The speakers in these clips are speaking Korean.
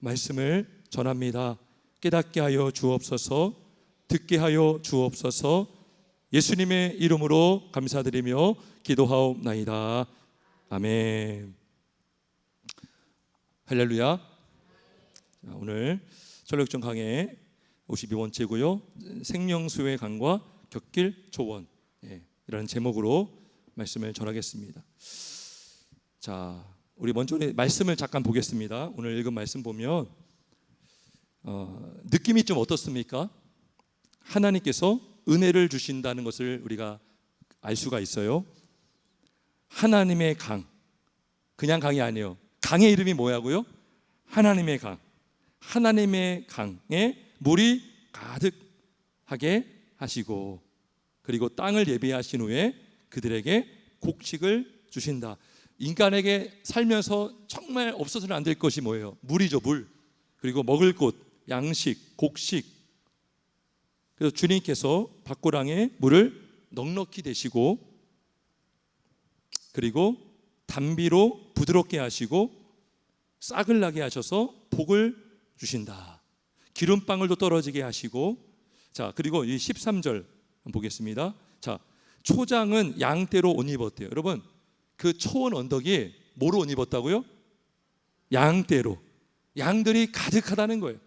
말씀을 전합니다. 깨닫게 하여 주옵소서, 듣게 하여 주옵소서. 예수님의 이름으로 감사드리며 기도하옵나이다. 아멘. 할렐루야. 자, 오늘 전력전 강의 52번째고요. 생명수의 강과 격길 조원 예, 이라는 제목으로 말씀을 전하겠습니다. 자, 우리 먼저 말씀을 잠깐 보겠습니다. 오늘 읽은 말씀 보면 어, 느낌이 좀 어떻습니까? 하나님께서 은혜를 주신다는 것을 우리가 알 수가 있어요. 하나님의 강, 그냥 강이 아니에요. 강의 이름이 뭐야고요? 하나님의 강. 하나님의 강에 물이 가득하게 하시고 그리고 땅을 예비하신 후에 그들에게 곡식을 주신다. 인간에게 살면서 정말 없어서는 안 될 것이 뭐예요? 물이죠, 물. 그리고 먹을 곳, 양식, 곡식. 그래서 주님께서 밭고랑에 물을 넉넉히 대시고 그리고 담비로 부드럽게 하시고 싹을 나게 하셔서 복을 주신다. 기름방울도 떨어지게 하시고 자, 그리고 이 13절 보겠습니다. 자, 초장은 양떼로 옷 입었대요. 여러분, 그 초원 언덕이 뭐로 옷 입었다고요? 양떼로. 양들이 가득하다는 거예요.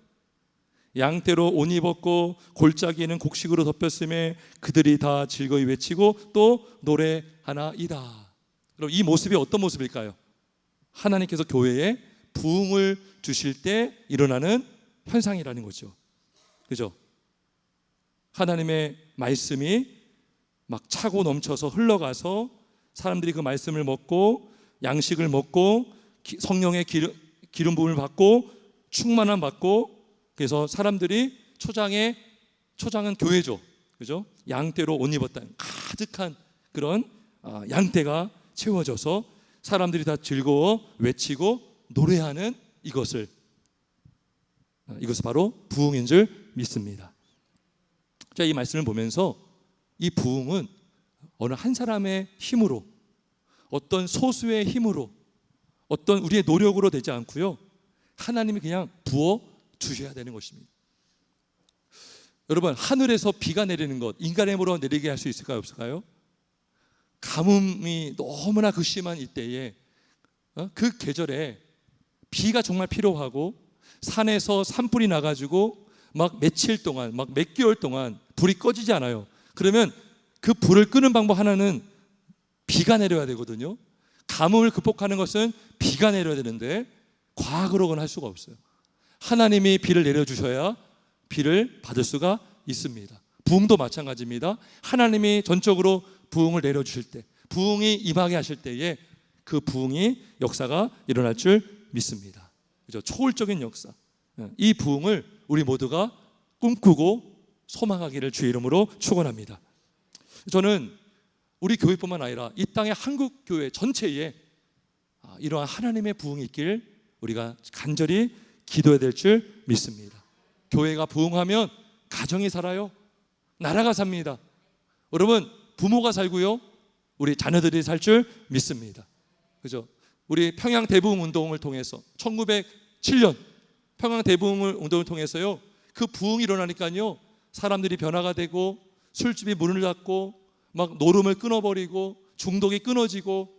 양떼로 옷 입었고 골짜기는 곡식으로 덮였음에 그들이 다 즐거이 외치고 또 노래하나이다. 그럼 이 모습이 어떤 모습일까요? 하나님께서 교회에 부흥을 주실 때 일어나는 현상이라는 거죠. 그죠? 하나님의 말씀이 막 차고 넘쳐서 흘러가서 사람들이 그 말씀을 먹고 양식을 먹고 성령의 기름, 기름 부음을 받고 충만함 받고 그래서 사람들이 초장에 초장은 교회죠. 그죠? 양떼로 옷 입었다. 가득한 그런 아, 양떼가 채워져서 사람들이 다 즐거워 외치고 노래하는 이것을 아, 이것은 바로 부흥인 줄 믿습니다. 자, 이 말씀을 보면서 이 부흥은 어느 한 사람의 힘으로 어떤 소수의 힘으로 어떤 우리의 노력으로 되지 않고요. 하나님이 그냥 부어 주셔야 되는 것입니다. 여러분, 하늘에서 비가 내리는 것 인간의 힘으로 내리게 할 수 있을까요, 없을까요? 가뭄이 너무나 극심한 이때에 어? 그 계절에 비가 정말 필요하고 산에서 산불이 나가지고 막 며칠 동안, 막 몇 개월 동안 불이 꺼지지 않아요. 그러면 그 불을 끄는 방법 하나는 비가 내려야 되거든요. 가뭄을 극복하는 것은 비가 내려야 되는데 과학으로는 할 수가 없어요. 하나님이 비를 내려주셔야 비를 받을 수가 있습니다. 부흥도 마찬가지입니다. 하나님이 전적으로 부흥을 내려주실 때, 부흥이 임하게 하실 때에 그 부흥이 역사가 일어날 줄 믿습니다. 그죠? 초월적인 역사. 이 부흥을 우리 모두가 꿈꾸고 소망하기를 주의 이름으로 축원합니다. 저는 우리 교회뿐만 아니라 이 땅의 한국 교회 전체에 아, 이러한 하나님의 부흥이 있길 우리가 간절히 기도해야 될 줄 믿습니다. 교회가 부흥하면 가정이 살아요. 나라가 삽니다. 여러분 부모가 살고요. 우리 자녀들이 살 줄 믿습니다. 그죠? 우리 평양 대부흥 운동을 통해서 1907년 평양 대부흥 운동을 통해서요. 그 부흥이 일어나니까요. 사람들이 변화가 되고 술집이 문을 닫고 막 노름을 끊어버리고 중독이 끊어지고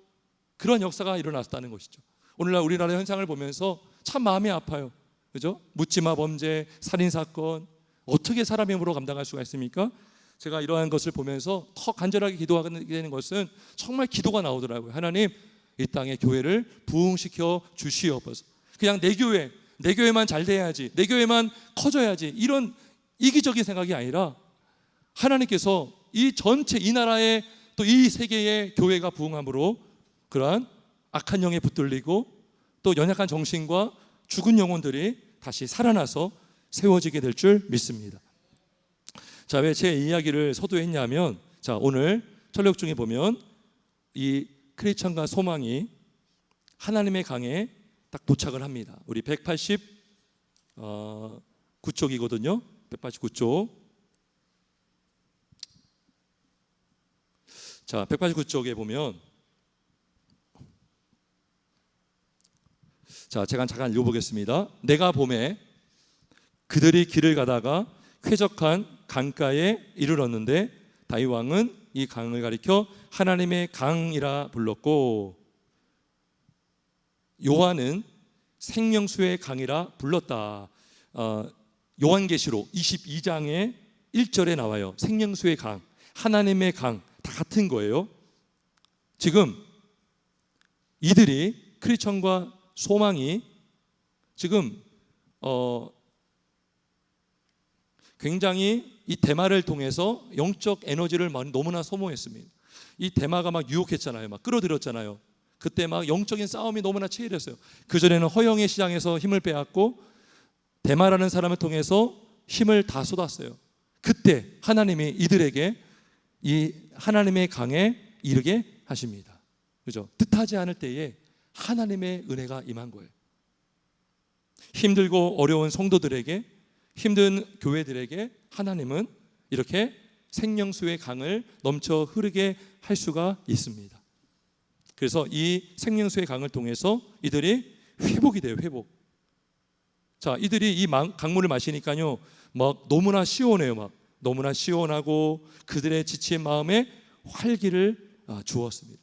그런 역사가 일어났다는 것이죠. 오늘날 우리나라 현상을 보면서 참 마음이 아파요. 그죠? 묻지마 범죄, 살인 사건 어떻게 사람의 힘으로 감당할 수가 있습니까? 제가 이러한 것을 보면서 더 간절하게 기도하게 되는 것은 정말 기도가 나오더라고요. 하나님, 이 땅의 교회를 부흥시켜 주시옵소서. 그냥 내 교회, 내 교회만 잘 돼야지, 내 교회만 커져야지 이런 이기적인 생각이 아니라 하나님께서 이 전체 이 나라의 또 이 세계의 교회가 부흥함으로 그러한 악한 영에 붙들리고 또 연약한 정신과 죽은 영혼들이 다시 살아나서 세워지게 될 줄 믿습니다. 자, 왜 제 이야기를 서두했냐면 자, 오늘 철력 중에 보면 이 크리스천과 소망이 하나님의 강에 딱 도착을 합니다. 우리 189쪽이거든요. 189쪽. 자, 189쪽에 보면 자, 제가 잠깐 읽어보겠습니다. 내가 봄에 그들이 길을 가다가 쾌적한 강가에 이르렀는데 다윗 왕은 이 강을 가리켜 하나님의 강이라 불렀고 요한은 생명수의 강이라 불렀다. 어, 요한계시록 22장의 1절에 나와요. 생명수의 강, 하나님의 강 다 같은 거예요. 지금 이들이 크리스천과 소망이 지금 어 굉장히 이 대마를 통해서 영적 에너지를 너무나 소모했습니다. 이 대마가 막 유혹했잖아요. 막 끌어들였잖아요. 그때 막 영적인 싸움이 너무나 치열했어요. 그 전에는 허영의 시장에서 힘을 빼앗고 대마라는 사람을 통해서 힘을 다 쏟았어요. 그때 하나님이 이들에게 이 하나님의 강에 이르게 하십니다. 그죠? 뜻하지 않을 때에 하나님의 은혜가 임한 거예요. 힘들고 어려운 성도들에게 힘든 교회들에게 하나님은 이렇게 생명수의 강을 넘쳐 흐르게 할 수가 있습니다. 그래서 이 생명수의 강을 통해서 이들이 회복이 돼요, 회복. 자, 이들이 이 망- 강물을 마시니까요, 막 너무나 시원해요, 막 너무나 시원하고 그들의 지친 마음에 활기를 아, 주었습니다.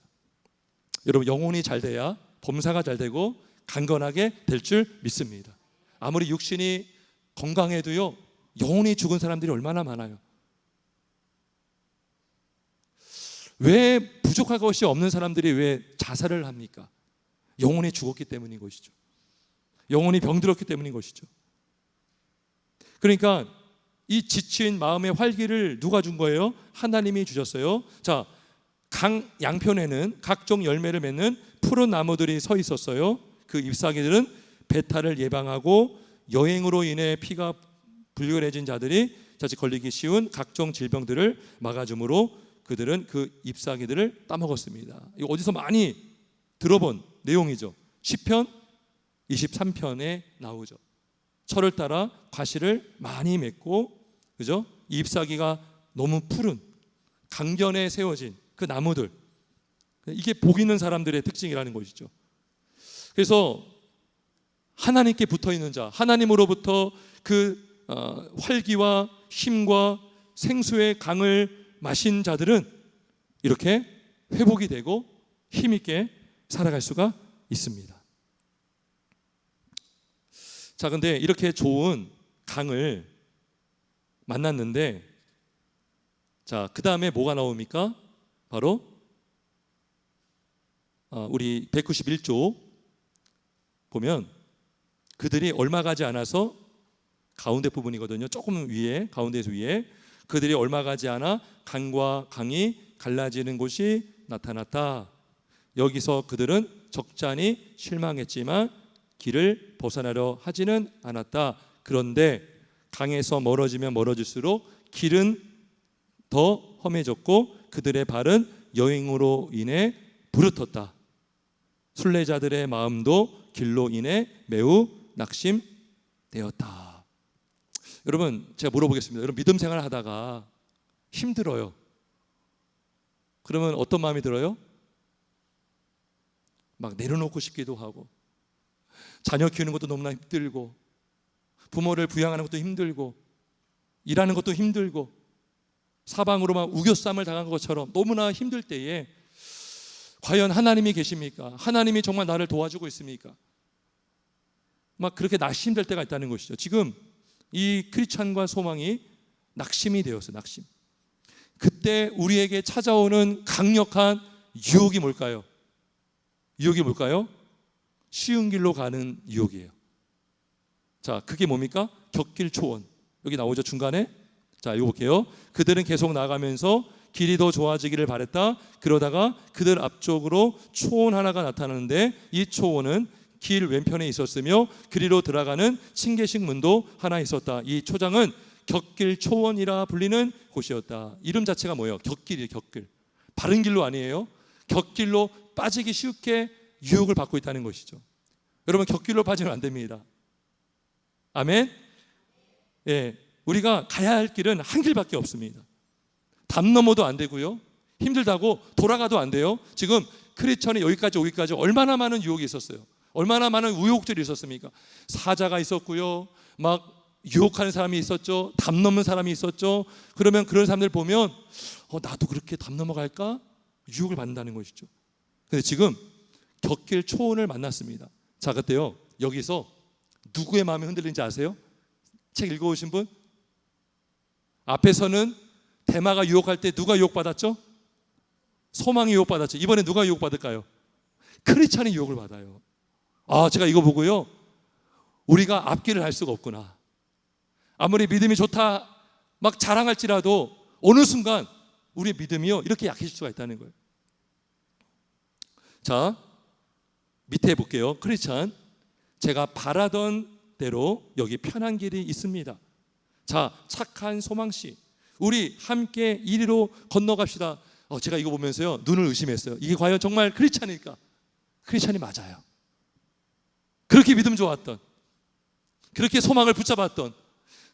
여러분 영혼이 잘 돼야 범사가 잘 되고 강건하게 될 줄 믿습니다. 아무리 육신이 건강해도요, 영혼이 죽은 사람들이 얼마나 많아요. 왜 부족할 것이 없는 사람들이 왜 자살을 합니까? 영혼이 죽었기 때문인 것이죠. 영혼이 병들었기 때문인 것이죠. 그러니까 이 지친 마음의 활기를 누가 준 거예요? 하나님이 주셨어요. 자, 강 양편에는 각종 열매를 맺는 푸른 나무들이 서 있었어요. 그 잎사귀들은 배탈을 예방하고 여행으로 인해 피가 불결해진 자들이 자칫 걸리기 쉬운 각종 질병들을 막아주므로 그들은 그 잎사귀들을 따먹었습니다. 이거 어디서 많이 들어본 내용이죠. 시편 23편에 나오죠. 철을 따라 과실을 많이 맺고 그죠? 이 잎사귀가 너무 푸른 강변에 세워진 그 나무들 이게 복 있는 사람들의 특징이라는 것이죠. 그래서 하나님께 붙어 있는 자, 하나님으로부터 그 어, 활기와 힘과 생수의 강을 마신 자들은 이렇게 회복이 되고 힘 있게 살아갈 수가 있습니다. 자, 근데 이렇게 좋은 강을 만났는데 자, 그 다음에 뭐가 나옵니까? 바로 어, 우리 191조 보면 그들이 얼마 가지 않아서 가운데 부분이거든요. 조금 위에 가운데에서 위에 그들이 얼마 가지 않아 강과 강이 갈라지는 곳이 나타났다. 여기서 그들은 적잖이 실망했지만 길을 벗어나려 하지는 않았다. 그런데 강에서 멀어지면 멀어질수록 길은 더 험해졌고 그들의 발은 여행으로 인해 부르텄다. 순례자들의 마음도 길로 인해 매우 낙심되었다. 여러분 제가 물어보겠습니다. 여러분 믿음 생활 하다가 힘들어요. 그러면 어떤 마음이 들어요? 막 내려놓고 싶기도 하고 자녀 키우는 것도 너무나 힘들고 부모를 부양하는 것도 힘들고 일하는 것도 힘들고 사방으로 막 우겨쌈을 당한 것처럼 너무나 힘들 때에 과연 하나님이 계십니까? 하나님이 정말 나를 도와주고 있습니까? 막 그렇게 낙심 될 때가 있다는 것이죠. 지금 이 크리스찬과 소망이 낙심이 되었어요. 낙심. 그때 우리에게 찾아오는 강력한 유혹이 뭘까요? 유혹이 뭘까요? 쉬운 길로 가는 유혹이에요. 자, 그게 뭡니까? 격길 초원. 여기 나오죠 중간에. 자, 이거 볼게요. 그들은 계속 나가면서 길이 더 좋아지기를 바랬다. 그러다가 그들 앞쪽으로 초원 하나가 나타나는데 이 초원은 길 왼편에 있었으며 그리로 들어가는 층계식 문도 하나 있었다. 이 초장은 격길 초원이라 불리는 곳이었다. 이름 자체가 뭐예요? 격길이에요, 격길. 바른 길로 아니에요. 격길로 빠지기 쉽게 유혹을 받고 있다는 것이죠. 여러분 격길로 빠지면 안 됩니다. 아멘. 예, 우리가 가야 할 길은 한 길밖에 없습니다. 담 넘어도 안 되고요. 힘들다고 돌아가도 안 돼요. 지금 크리스천이 여기까지 오기까지 얼마나 많은 유혹이 있었어요. 얼마나 많은 우욕들이 있었습니까? 사자가 있었고요. 막 유혹하는 사람이 있었죠. 담 넘는 사람이 있었죠. 그러면 그런 사람들 보면 어, 나도 그렇게 담 넘어갈까? 유혹을 받는다는 것이죠. 근데 지금 격길 초원을 만났습니다. 자, 그때요. 여기서 누구의 마음이 흔들린지 아세요? 책 읽어오신 분? 앞에서는 대마가 유혹할 때 누가 유혹받았죠? 소망이 유혹받았죠. 이번에 누가 유혹받을까요? 크리스찬이 유혹을 받아요. 아, 제가 이거 보고요. 우리가 앞길을 할 수가 없구나. 아무리 믿음이 좋다 막 자랑할지라도 어느 순간 우리의 믿음이요 이렇게 약해질 수가 있다는 거예요. 자 밑에 볼게요. 크리스찬 제가 바라던 대로 여기 편한 길이 있습니다. 자 착한 소망씨 우리 함께 이리로 건너갑시다. 어, 제가 이거 보면서요 눈을 의심했어요. 이게 과연 정말 크리스찬일까? 크리스찬이 맞아요. 그렇게 믿음 좋았던 그렇게 소망을 붙잡았던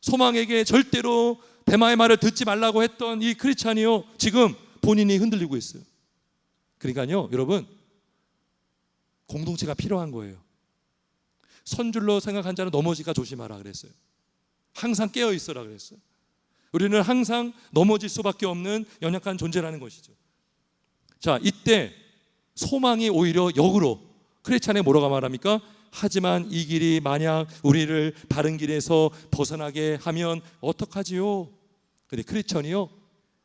소망에게 절대로 대마의 말을 듣지 말라고 했던 이 크리스찬이요 지금 본인이 흔들리고 있어요. 그러니까요 여러분 공동체가 필요한 거예요. 선줄로 생각한 자는 넘어지가 조심하라 그랬어요. 항상 깨어 있어라 그랬어요. 우리는 항상 넘어질 수밖에 없는 연약한 존재라는 것이죠. 자 이때 소망이 오히려 역으로 크리스찬에 뭐라고 말합니까? 하지만 이 길이 만약 우리를 바른 길에서 벗어나게 하면 어떡하지요? 근데 크리스천이요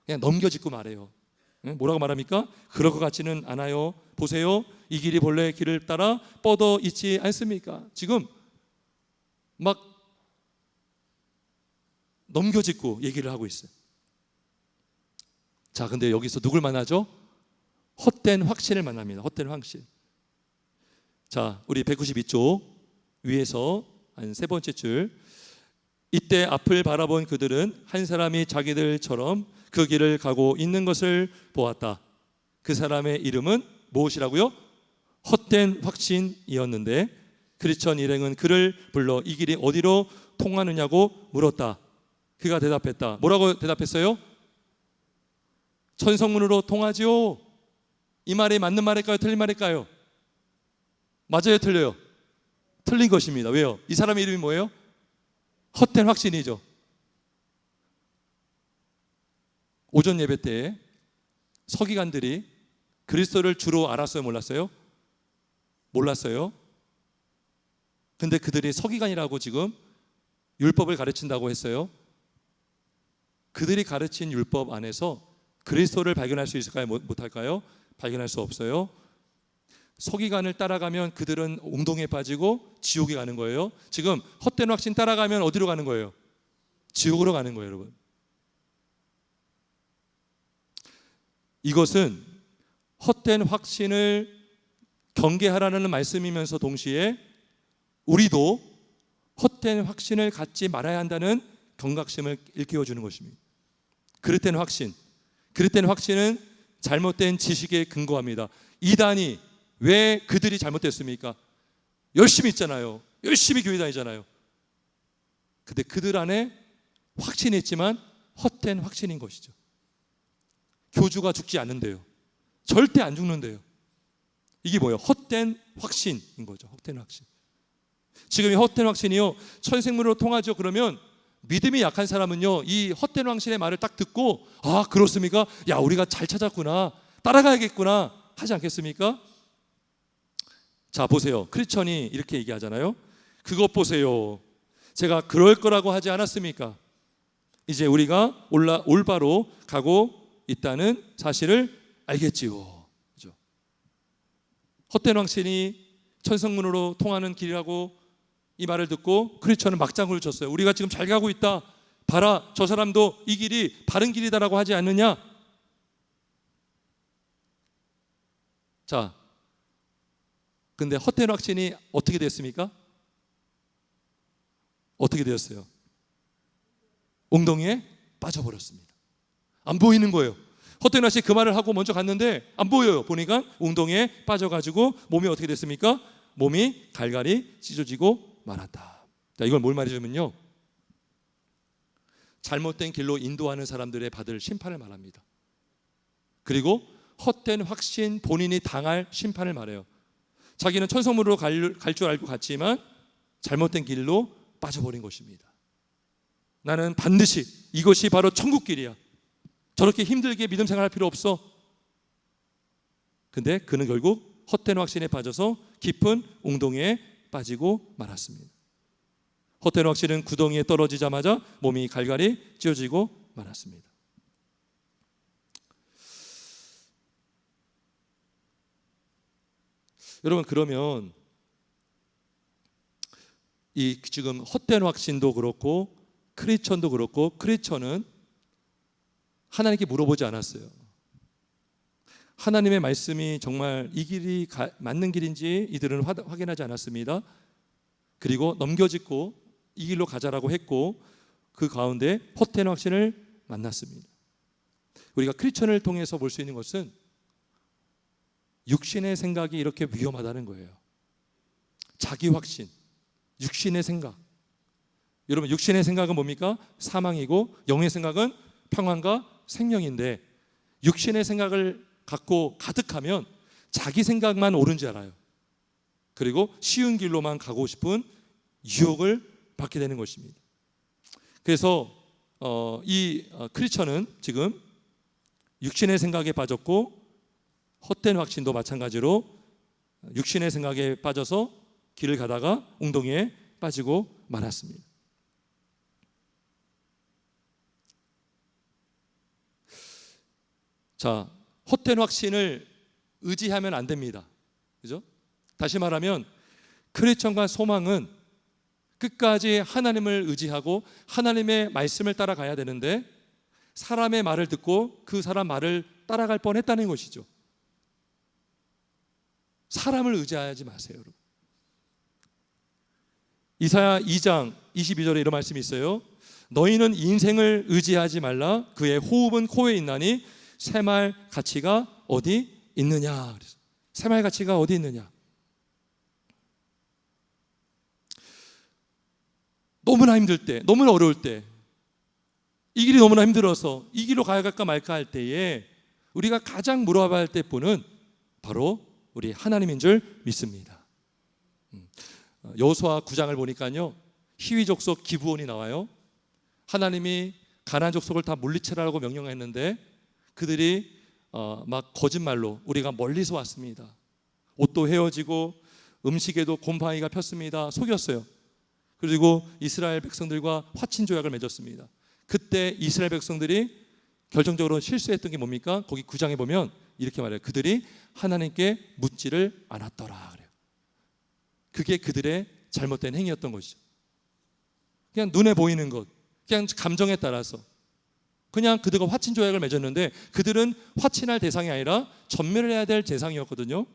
그냥 넘겨짚고 말해요. 응? 뭐라고 말합니까? 그럴 것 같지는 않아요. 보세요. 이 길이 본래 길을 따라 뻗어 있지 않습니까? 지금 막 넘겨짚고 얘기를 하고 있어요. 자, 근데 여기서 누굴 만나죠? 헛된 확신을 만납니다. 헛된 확신. 자, 우리 192쪽 위에서 한 세 번째 줄. 이때 앞을 바라본 그들은 한 사람이 자기들처럼 그 길을 가고 있는 것을 보았다. 그 사람의 이름은 무엇이라고요? 헛된 확신이었는데 크리스천 일행은 그를 불러 이 길이 어디로 통하느냐고 물었다. 그가 대답했다. 뭐라고 대답했어요? 천성문으로 통하지요. 이 말이 맞는 말일까요? 틀린 말일까요? 맞아요, 틀려요? 틀린 것입니다. 왜요? 이 사람의 이름이 뭐예요? 헛된 확신이죠. 오전 예배 때 서기관들이 그리스도를 주로 알았어요, 몰랐어요? 몰랐어요. 근데 그들이 서기관이라고 지금 율법을 가르친다고 했어요. 그들이 가르친 율법 안에서 그리스도를 발견할 수 있을까요? 못할까요? 발견할 수 없어요. 서기관을 따라가면 그들은 웅동에 빠지고 지옥에 가는 거예요. 지금 헛된 확신 따라가면 어디로 가는 거예요? 지옥으로 가는 거예요, 여러분. 이것은 헛된 확신을 경계하라는 말씀이면서 동시에 우리도 헛된 확신을 갖지 말아야 한다는 경각심을 일깨워 주는 것입니다. 그릇된 확신. 그릇된 확신은 잘못된 지식에 근거합니다. 이단이 왜 그들이 잘못됐습니까? 열심히 있잖아요. 열심히 교회 다니잖아요. 근데 그들 안에 확신이 있지만 헛된 확신인 것이죠. 교주가 죽지 않는데요. 절대 안 죽는데요. 이게 뭐예요? 헛된 확신인 거죠. 헛된 확신. 지금 이 헛된 확신이요. 천생문으로 통하죠. 그러면 믿음이 약한 사람은요. 이 헛된 확신의 말을 딱 듣고 아, 그렇습니까? 야, 우리가 잘 찾았구나. 따라가야겠구나. 하지 않겠습니까? 자, 보세요. 크리스천이 이렇게 얘기하잖아요. 그것 보세요. 제가 그럴 거라고 하지 않았습니까? 이제 우리가 올라 올바로 가고 있다는 사실을 알겠지요. 그죠? 헛된 왕신이 천성문으로 통하는 길이라고 이 말을 듣고 크리스천은 막장을 쳤어요. 우리가 지금 잘 가고 있다. 봐라, 저 사람도 이 길이 바른 길이다라고 하지 않느냐? 자, 근데 헛된 확신이 어떻게 됐습니까? 어떻게 되었어요? 웅덩이에 빠져버렸습니다. 안 보이는 거예요. 헛된 확신 그 말을 하고 먼저 갔는데 안 보여요. 보니까 웅덩이에 빠져가지고 몸이 어떻게 됐습니까? 몸이 갈갈이 찢어지고 말았다. 자, 이걸 뭘 말해주면요. 잘못된 길로 인도하는 사람들의 받을 심판을 말합니다. 그리고 헛된 확신 본인이 당할 심판을 말해요. 자기는 천성문으로 갈 줄 알고 갔지만 잘못된 길로 빠져버린 것입니다. 나는 반드시 이것이 바로 천국 길이야. 저렇게 힘들게 믿음 생활할 필요 없어. 근데 그는 결국 헛된 확신에 빠져서 깊은 웅동에 빠지고 말았습니다. 헛된 확신은 구덩이에 떨어지자마자 몸이 갈갈이 찢어지고 말았습니다. 여러분 그러면 이 지금 헛된 확신도 그렇고 크리스천도 그렇고 크리스천은 하나님께 물어보지 않았어요. 하나님의 말씀이 정말 이 길이 가, 맞는 길인지 이들은 화, 확인하지 않았습니다. 그리고 넘겨짚고 이 길로 가자라고 했고 그 가운데 헛된 확신을 만났습니다. 우리가 크리스천을 통해서 볼 수 있는 것은 육신의 생각이 이렇게 위험하다는 거예요. 자기 확신, 육신의 생각. 여러분 육신의 생각은 뭡니까? 사망이고 영의 생각은 평안과 생명인데 육신의 생각을 갖고 가득하면 자기 생각만 옳은 줄 알아요. 그리고 쉬운 길로만 가고 싶은 유혹을 받게 되는 것입니다. 그래서 어, 이 어, 크리스천은 지금 육신의 생각에 빠졌고 헛된 확신도 마찬가지로 육신의 생각에 빠져서 길을 가다가 웅덩이에 빠지고 말았습니다. 자, 헛된 확신을 의지하면 안 됩니다. 그죠? 다시 말하면 크리스천과 소망은 끝까지 하나님을 의지하고 하나님의 말씀을 따라가야 되는데 사람의 말을 듣고 그 사람 말을 따라갈 뻔했다는 것이죠. 사람을 의지하지 마세요, 여러분. 이사야 2장 22절에 이런 말씀이 있어요. 너희는 인생을 의지하지 말라. 그의 호흡은 코에 있나니 새말 가치가 어디 있느냐. 새말 가치가 어디 있느냐. 너무나 힘들 때, 너무나 어려울 때, 이 길이 너무나 힘들어서 이 길로 가야 갈까 말까 할 때에 우리가 가장 물어봐야 할 때뿐은 바로 우리 하나님인 줄 믿습니다. 음, 여호수아 9장을 보니까요. 희위 족속 기부원이 나와요. 하나님이 가나안 족속을 다 물리치라고 명령했는데 그들이 어, 막 거짓말로 우리가 멀리서 왔습니다. 옷도 헤어지고 음식에도 곰팡이가 폈습니다. 속였어요. 그리고 이스라엘 백성들과 화친 조약을 맺었습니다. 그때 이스라엘 백성들이 결정적으로 실수했던 게 뭡니까? 거기 구장에 보면 이렇게 말해요. 그들이 하나님께 묻지를 않았더라 그래요. 그게 그들의 잘못된 행위였던 것이죠. 그냥 눈에 보이는 것, 그냥 감정에 따라서 그냥 그들과 화친 조약을 맺었는데 그들은 화친할 대상이 아니라 전멸을 해야 될 대상이었거든요.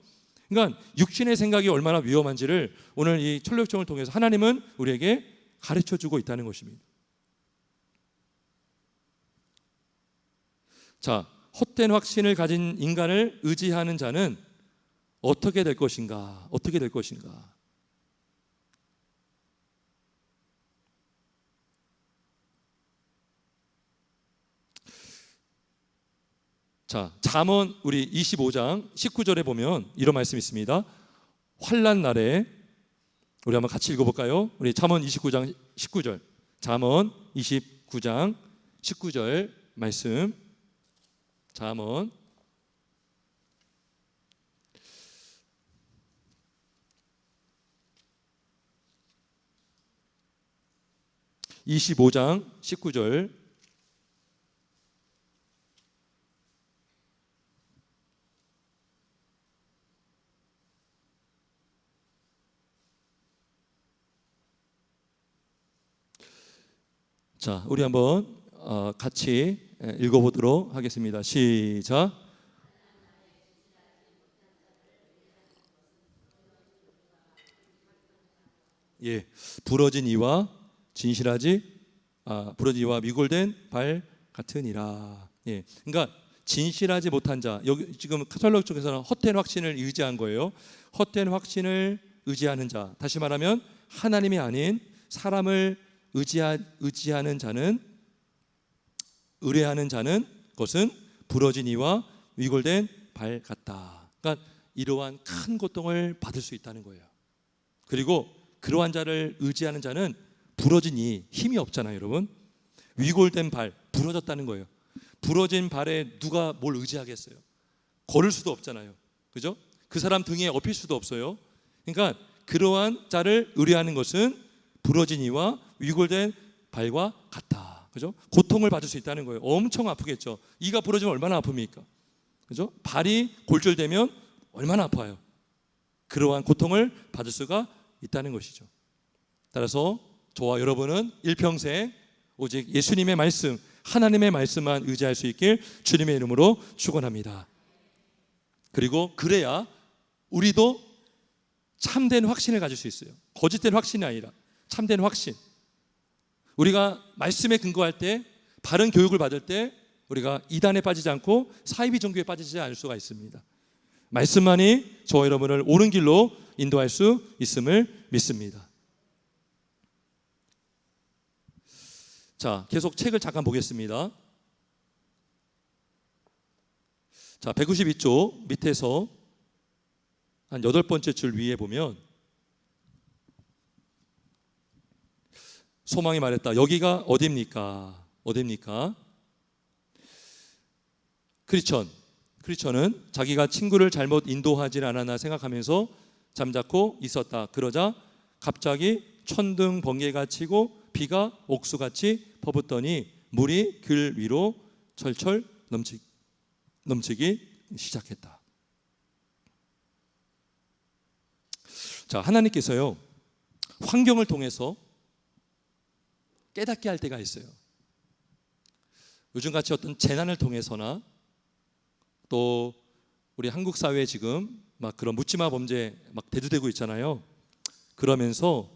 그러니까 육신의 생각이 얼마나 위험한지를 오늘 이 철력정을 통해서 하나님은 우리에게 가르쳐 주고 있다는 것입니다. 자, 헛된 확신을 가진 인간을 의지하는 자는 어떻게 될 것인가? 어떻게 될 것인가? 자, 잠언 우리 25장 19절에 보면 이런 말씀이 있습니다. 환란 날에 우리 한번 같이 읽어 볼까요? 우리 잠언 29장 19절. 잠언 29장 19절 말씀. 잠언 25장 19절 자, 우리 한번 어, 같이 읽어보도록 하겠습니다. 시작. 예, 부러진 이와 진실하지, 아, 부러진 이와 미골된 발 같으니라. 예, 그러니까 진실하지 못한 자, 여기 지금 카톨릭 쪽에서는 헛된 확신을 의지한 거예요. 헛된 확신을 의지하는 자, 다시 말하면 하나님이 아닌 사람을 의지하, 의지하는 자는 의뢰하는 자는 것은 부러진 이와 위골된 발 같다. 그러니까 이러한 큰 고통을 받을 수 있다는 거예요. 그리고 그러한 자를 의지하는 자는 부러지니 힘이 없잖아요, 여러분. 위골된 발 부러졌다는 거예요. 부러진 발에 누가 뭘 의지하겠어요? 걸을 수도 없잖아요. 그죠? 그 사람 등에 업힐 수도 없어요. 그러니까 그러한 자를 의뢰하는 것은 부러진 이와 위골된 발과 같다. 그죠? 고통을 받을 수 있다는 거예요. 엄청 아프겠죠. 이가 부러지면 얼마나 아픕니까? 그죠? 발이 골절되면 얼마나 아파요. 그러한 고통을 받을 수가 있다는 것이죠. 따라서 저와 여러분은 일평생 오직 예수님의 말씀, 하나님의 말씀만 의지할 수 있길 주님의 이름으로 축원합니다. 그리고 그래야 우리도 참된 확신을 가질 수 있어요. 거짓된 확신이 아니라 참된 확신. 우리가 말씀에 근거할 때 바른 교육을 받을 때 우리가 이단에 빠지지 않고 사이비 종교에 빠지지 않을 수가 있습니다. 말씀만이 저와 여러분을 옳은 길로 인도할 수 있음을 믿습니다. 자, 계속 책을 잠깐 보겠습니다. 자, 192쪽 밑에서 한 여덟 번째 줄 위에 보면 소망이 말했다. 여기가 어디입니까? 어디입니까? 크리천. 크리천은 자기가 친구를 잘못 인도하지 않았나 생각하면서 잠자코 있었다. 그러자 갑자기 천둥 번개가 치고 비가 옥수같이 퍼붓더니 물이 글 위로 철철 넘치, 넘치기 시작했다. 자, 하나님께서요, 환경을 통해서 깨닫게 할 때가 있어요. 요즘같이 어떤 재난을 통해서나 또 우리 한국 사회에 지금 막 그런 묻지마 범죄 막 대두되고 있잖아요. 그러면서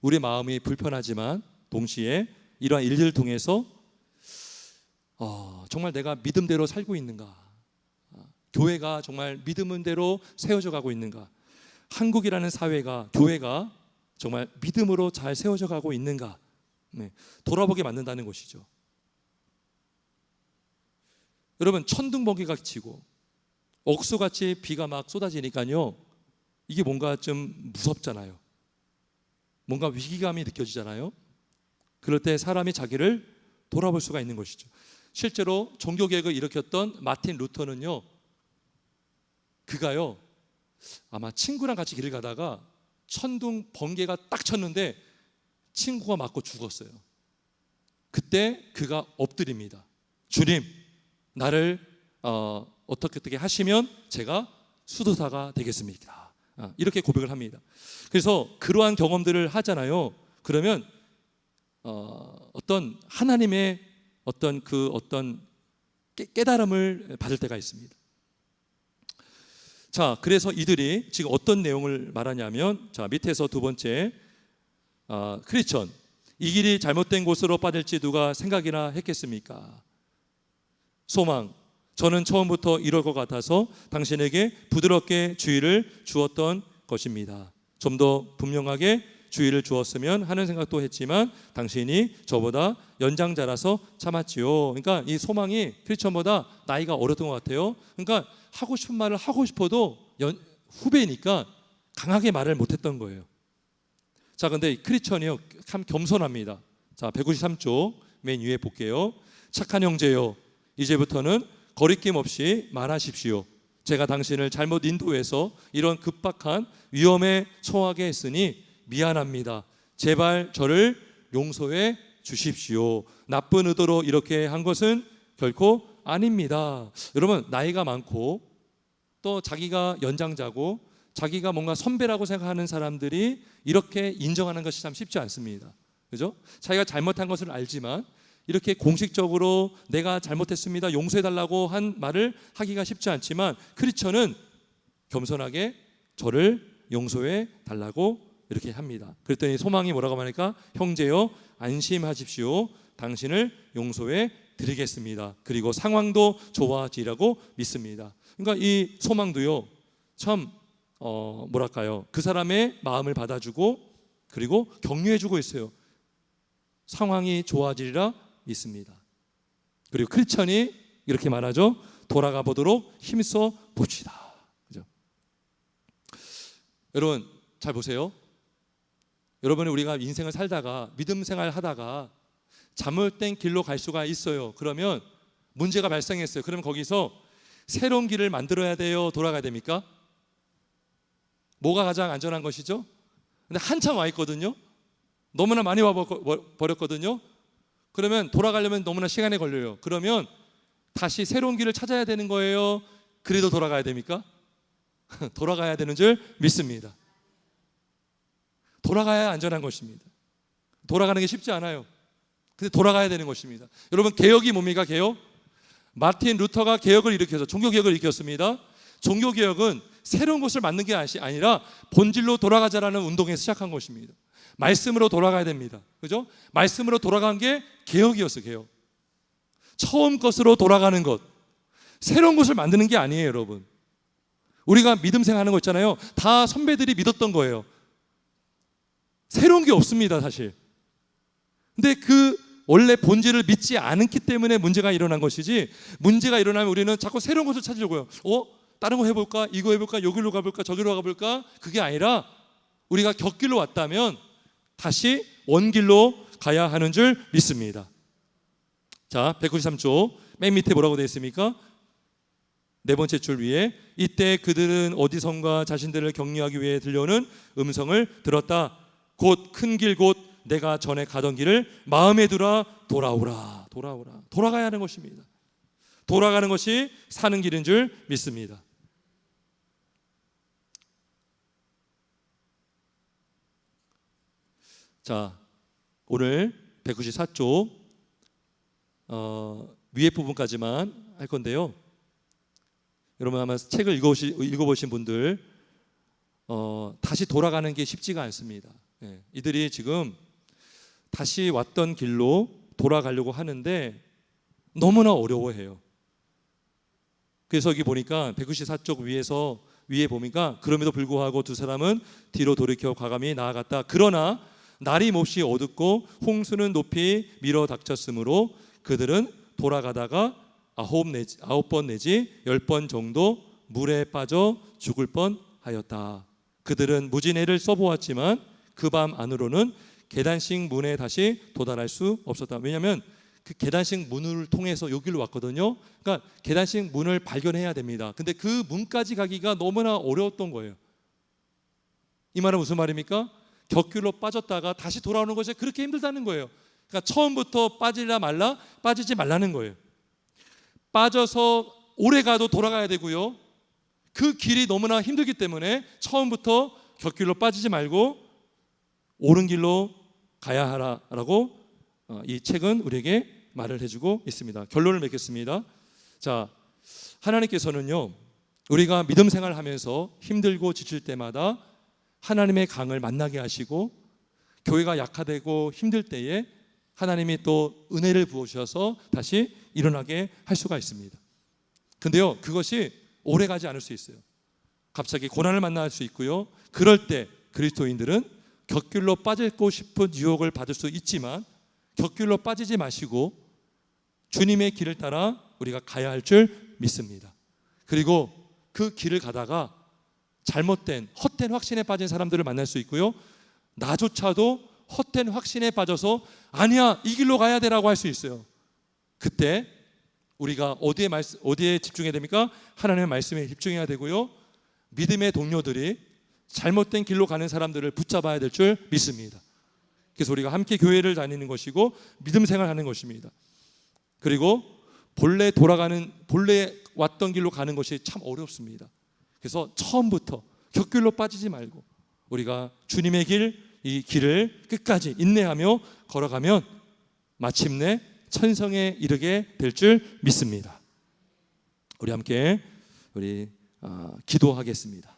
우리 마음이 불편하지만 동시에 이러한 일들을 통해서 어, 정말 내가 믿음대로 살고 있는가? 어, 교회가 정말 믿음대로 세워져 가고 있는가? 한국이라는 사회가 교회가 정말 믿음으로 잘 세워져 가고 있는가? 네, 돌아보게 만든다는 것이죠. 여러분 천둥 번개가 치고 억수같이 비가 막 쏟아지니까요. 이게 뭔가 좀 무섭잖아요. 뭔가 위기감이 느껴지잖아요. 그럴 때 사람이 자기를 돌아볼 수가 있는 것이죠. 실제로 종교 개혁을 일으켰던 마틴 루터는요. 그가요. 아마 친구랑 같이 길을 가다가 천둥 번개가 딱 쳤는데 친구가 맞고 죽었어요. 그때 그가 엎드립니다. 주님, 나를 어, 떻게 어떻게 하시면 제가 수도사가 되겠습니다. 아, 이렇게 고백을 합니다. 그래서 그러한 경험들을 하잖아요. 그러면 어, 어떤 하나님의 어떤 그 어떤 깨, 달음을 받을 때가 있습니다. 자, 그래서 이들이 지금 어떤 내용을 말하냐면, 자 밑에서 두 번째 어, 크리스천 이 길이 잘못된 곳으로 빠질지 누가 생각이나 했겠습니까? 소망 저는 처음부터 이럴 것 같아서 당신에게 부드럽게 주의를 주었던 것입니다. 좀 더 분명하게 주의를 주었으면 하는 생각도 했지만 당신이 저보다 연장자라서 참았지요. 그러니까 이 소망이 크리스천보다 나이가 어렸던 것 같아요. 그러니까 하고 싶은 말을 하고 싶어도 연, 후배니까 강하게 말을 못했던 거예요. 자, 근데 크리스천이요 참 겸손합니다. 자, 193쪽 맨 위에 볼게요. 착한 형제요. 이제부터는 거리낌 없이 말하십시오. 제가 당신을 잘못 인도해서 이런 급박한 위험에 처하게 했으니 미안합니다. 제발 저를 용서해 주십시오. 나쁜 의도로 이렇게 한 것은 결코 아닙니다. 여러분 나이가 많고 또 자기가 연장자고 자기가 뭔가 선배라고 생각하는 사람들이 이렇게 인정하는 것이 참 쉽지 않습니다. 그죠? 자기가 잘못한 것을 알지만 이렇게 공식적으로 내가 잘못했습니다. 용서해 달라고 한 말을 하기가 쉽지 않지만 크리스천은 겸손하게 저를 용서해 달라고 이렇게 합니다. 그랬더니 소망이 뭐라고 하니까 형제여 안심하십시오. 당신을 용서해 드리겠습니다. 그리고 상황도 좋아지라고 믿습니다. 그러니까 이 소망도요. 참 어, 뭐랄까요? 그 사람의 마음을 받아주고 그리고 격려해주고 있어요. 상황이 좋아지리라 믿습니다. 그리고 크리스천이 이렇게 말하죠. 돌아가 보도록 힘써 봅시다. 그죠? 여러분 잘 보세요. 여러분이 우리가 인생을 살다가 믿음 생활 하다가 잘못된 길로 갈 수가 있어요. 그러면 문제가 발생했어요. 그러면 거기서 새로운 길을 만들어야 돼요. 돌아가야 됩니까? 뭐가 가장 안전한 것이죠? 근데 한참 와 있거든요. 너무나 많이 와 버- 버렸거든요. 그러면 돌아가려면 너무나 시간이 걸려요. 그러면 다시 새로운 길을 찾아야 되는 거예요. 그래도 돌아가야 됩니까? 돌아가야 되는 줄 믿습니다. 돌아가야 안전한 것입니다. 돌아가는 게 쉽지 않아요. 근데 돌아가야 되는 것입니다. 여러분 개혁이 뭡니까? 개혁? 마틴 루터가 개혁을 일으켜서 종교 개혁을 일으켰습니다. 종교 개혁은 새로운 것을 만든 게 아니라 본질로 돌아가자라는 운동에서 시작한 것입니다. 말씀으로 돌아가야 됩니다. 그죠? 말씀으로 돌아간 게 개혁이었어요, 개혁. 처음 것으로 돌아가는 것. 새로운 것을 만드는 게 아니에요, 여러분. 우리가 믿음 생활하는 거 있잖아요. 다 선배들이 믿었던 거예요. 새로운 게 없습니다, 사실. 근데 그 원래 본질을 믿지 않기 때문에 문제가 일어난 것이지 문제가 일어나면 우리는 자꾸 새로운 것을 찾으려고요. 어? 다른 거 해볼까? 이거 해볼까? 여기로 가볼까? 저기로 가볼까? 그게 아니라 우리가 격길로 왔다면 다시 원길로 가야 하는 줄 믿습니다. 자, 193조 맨 밑에 뭐라고 되어 있습니까? 네 번째 줄 위에 이때 그들은 어디선가 자신들을 격려하기 위해 들려오는 음성을 들었다. 곧 큰 길 곧 내가 전에 가던 길을 마음에 두라 돌아오라 돌아오라 돌아가야 하는 것입니다. 돌아가는 것이 사는 길인 줄 믿습니다. 자, 오늘 194조 어, 위에 부분까지만 할 건데요. 여러분 아마 책을 읽어보신 분들 어, 다시 돌아가는 게 쉽지가 않습니다. 예, 이들이 지금 다시 왔던 길로 돌아가려고 하는데 너무나 어려워해요. 그래서 여기 보니까 194쪽 위에서 위에 보니까 그럼에도 불구하고 두 사람은 뒤로 돌이켜 과감히 나아갔다. 그러나 날이 몹시 어둡고 홍수는 높이 밀어 닥쳤으므로 그들은 돌아가다가 아홉 내지 아홉 번 내지 열 번 정도 물에 빠져 죽을 뻔하였다. 그들은 무진해를 써보았지만 그 밤 안으로는 계단식 문에 다시 도달할 수 없었다. 왜냐하면 그 계단식 문을 통해서 여기로 왔거든요. 그러니까 계단식 문을 발견해야 됩니다. 근데 그 문까지 가기가 너무나 어려웠던 거예요. 이 말은 무슨 말입니까? 격길로 빠졌다가 다시 돌아오는 것이 그렇게 힘들다는 거예요. 그러니까 처음부터 빠지라 말라 빠지지 말라는 거예요. 빠져서 오래 가도 돌아가야 되고요. 그 길이 너무나 힘들기 때문에 처음부터 격길로 빠지지 말고 옳은 길로 가야 하라라고 어, 이 책은 우리에게 말을 해주고 있습니다. 결론을 맺겠습니다. 자, 하나님께서는요, 우리가 믿음 생활하면서 힘들고 지칠 때마다 하나님의 강을 만나게 하시고 교회가 약화되고 힘들 때에 하나님이 또 은혜를 부어주셔서 다시 일어나게 할 수가 있습니다. 근데요, 그것이 오래 가지 않을 수 있어요. 갑자기 고난을 만날 수 있고요. 그럴 때 그리스도인들은 격길로 빠지고 싶은 유혹을 받을 수 있지만 격길로 빠지지 마시고 주님의 길을 따라 우리가 가야 할 줄 믿습니다. 그리고 그 길을 가다가 잘못된 헛된 확신에 빠진 사람들을 만날 수 있고요. 나조차도 헛된 확신에 빠져서 아니야 이 길로 가야 되라고 할 수 있어요. 그때 우리가 어디에 말씀 어디에 집중해야 됩니까? 하나님의 말씀에 집중해야 되고요. 믿음의 동료들이 잘못된 길로 가는 사람들을 붙잡아야 될 줄 믿습니다. 그래서 우리가 함께 교회를 다니는 것이고 믿음 생활하는 것입니다. 그리고 본래 돌아가는 본래 왔던 길로 가는 것이 참 어렵습니다. 그래서 처음부터 격길로 빠지지 말고 우리가 주님의 길 이 길을 끝까지 인내하며 걸어가면 마침내 천성에 이르게 될 줄 믿습니다. 우리 함께 우리 아, 기도하겠습니다.